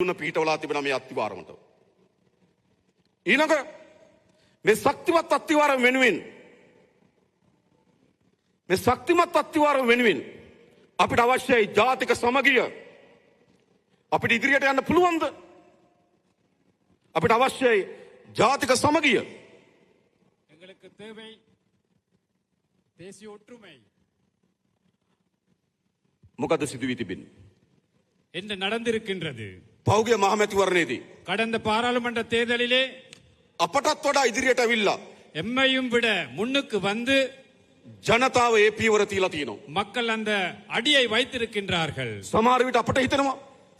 දුන්න පීටවලා තිබෙන මේ අත්තිවාරමට. ඊළඟ මේ ශක්තිමත් අත්තිවාරම වෙනුවෙන් මේ ශක්තිමත් අත්තිවාරම වෙනුවෙන් අපිට අවශ්‍යයි ජාතික සමගිය අපිට ඉදිරියට යන්න පුළුවන්ද අපිට අවශ්‍යයි ජාතික සමගිය எங்களுக்கு தேவை தேசிய ஒற்றுமை මොකද සිදුවී තිබෙන්නේ. என்ன நடந்திருக்கின்றது පෞගිය මහමැතිවරණයේදී. கடந்த பாராளுமன்ற தேர்தலிலே අපටත් වඩා ඉදිරියට ඇවිල්ලා. எம்மையும் விட முன்னுக்கு வந்து ජනතාව ඒ පීවර තිීලා තියෙනවා. மக்கள் அந்த அடியை வைத்திருக்கின்றார்கள் සමාරවිට අපට හිතනවා.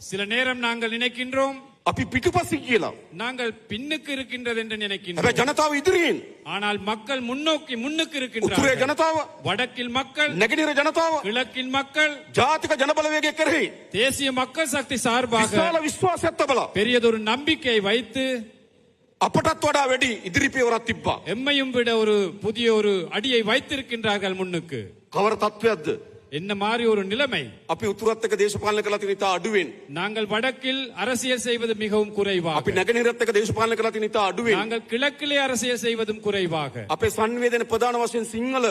சில நேரம் நாங்கள் நினைக்கின்றோம் අපි පිටුපසි කියලා. நாங்கள் பின்னுக்கு இருக்கின்றது என்று හැබැ நினைக்கின்றோம் ජනතාව ඉදිරියෙන් ஆனால் மக்கள் முன்னோக்கி முன்னுக்கு උතුරේ இருக்கின்றார்கள் ජනතාව வடக்கில் மக்கள் නැගෙනර ජනතාව கிழக்கில் மக்கள் ජාතික ජනබලවේගේ කෙරෙහි. தேசிய மக்கள் சக்தி சார்பாக විශාල විශ්වාසඇත්ත බලා. பெரியதொரு நம்பிக்கையை வைத்து අපටත් වඩා වැඩි ඉදිරිපියවරත් තිබ්බා. எம்மையும் விட ஒரு புதிய ஒரு அடியை வைத்திருக்கின்றார்கள் முன்னுக்கு කවර තත්ත්වයක්ද. என்ன மாதிரி ஒரு நிலைமை අපි උතුරත්තක දේශපාලන කලා තිනිතා අඩුවෙන්. நாங்கள் வடக்கில் அரசியல் செய்வது மிகவும் අපි குறைவாக නැගෙනරත්තක දේශපාලන කලා තිනිතා අඩුවෙන්. நாங்கள் கிழக்கிலே அரசியல் செய்வதும் குறைவாக අපේ සංවේදන ප්‍රධාන වශයෙන් සිංහල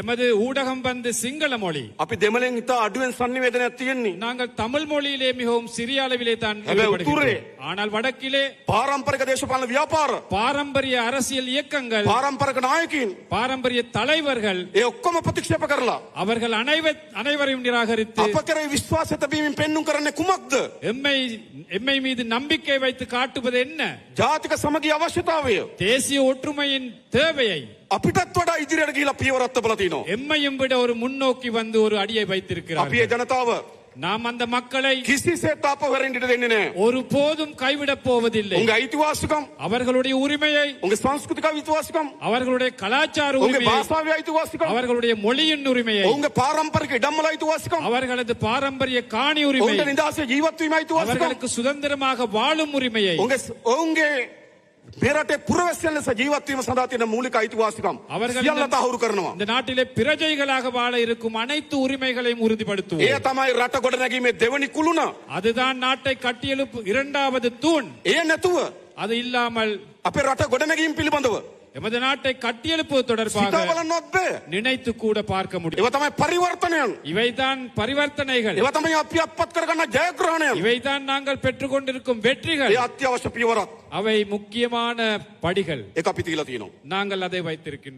எமது ஊடகம் வந்து சிங்கள மொழி අපි දෙමලෙන් ඉතා අඩුවෙන් සංනිවේදනයක් තියෙන්නේ. நாங்கள் தமிழ் மொழியிலே மிகவும் சிறிய அளவிலே தான் හැබැයි ஈடுபடுகின்றோம். උතුරේ ஆனால் வடக்கிலே පාරම්පරික දේශපාලන ව්‍යාපාර. பாரம்பரிய அரசியல் இயக்கங்கள் පාරම්පරක නායකින් பாரம்பரிய தலைவர்கள் ඒ ඔක්කොම ප්‍රතික්ෂේප කරලා. அவர்கள் அனைவர் அனைவரையும் நிராகரித்து අප කරේ විශ්වාස තැබීමෙන් පෙන්නුම් කරන්නේ කුමක්ද. எம்மை எம்மை மீது நம்பிக்கை வைத்து காட்டுவது என்ன ජාතික සමගී අවශ්‍යතාවය. தேசிய ஒற்றுமையின் தேவையை அப்பிட்டத்தோட වඩා ඉදිරියට ගිහිලා පියවරක් තබලා තිනවා. එම්මයිම් விட ஒரு முன்னோக்கி வந்து ஒரு அடியை வைத்திருக்கிறார். අපේ ජනතාව நாம் அந்த மக்களை ஒரு போதும் கைவிட போவதில்லை உங்க ஐதிவாசிகம் அவர்களுடைய உரிமையை உங்க சாம்ஸ்கிருதிக ஐதிவாசிகம் அவர்களுடைய கலாச்சார உரிமையை பாஷாவிய ஐதிவாசிகம் அவர்களுடைய மொழியின் உரிமையை உங்க பாரம்பரிய இடமல ஐதிவாசிகம் அவர்களது பாரம்பரிய காணி உரிமை உங்க நிதாச ஜீவத் உரிமை அவர்களுக்கு சுதந்திரமாக வாழும் உரிமையை உங்க உங்க පෙරටේ පුරවැසියන් ලෙස ජීවත්වීම සඳහා තියෙන මූලික අයිතිවාසිකම් அவர்கள் සියල්ල இந்த- තහවුරු කරනවා. இந்த நாட்டிலே பிரஜைகளாக வாழ இருக்கும் அனைத்து உரிமைகளையும் එය உறுதிப்படுத்துவோம் තමයි රට ගොඩනැගීමේ දෙවනි කුළුණ. அதுதான் நாட்டை கட்டியெழுப்பு இரண்டாவது தூண் එය නැතුව அது இல்லாமல் අපේ රට ගොඩනැගීම පිළිබඳව எமது நாட்டை கட்டியெழுப்புவது தொடர்பாக සිතා බලන්නවත් බෑ. நினைத்து கூட பார்க்க முடியும் ඒව තමයි පරිවර්තනයන්. இவைதான் பரிவர்த்தனைகள் ඒව තමයි අපි අත්පත් කරගන්න ජයග්‍රහණයන්. இவைதான் நாங்கள் பெற்றுக்கொண்டிருக்கும் வெற்றிகள் ඒ අත්‍යවශ්‍ය පියවරක්. அவை முக்கியமான படிகள் ඒක අපි තියලා තියෙනවා. நாங்கள் அதை வைத்திருக்கின்றோம்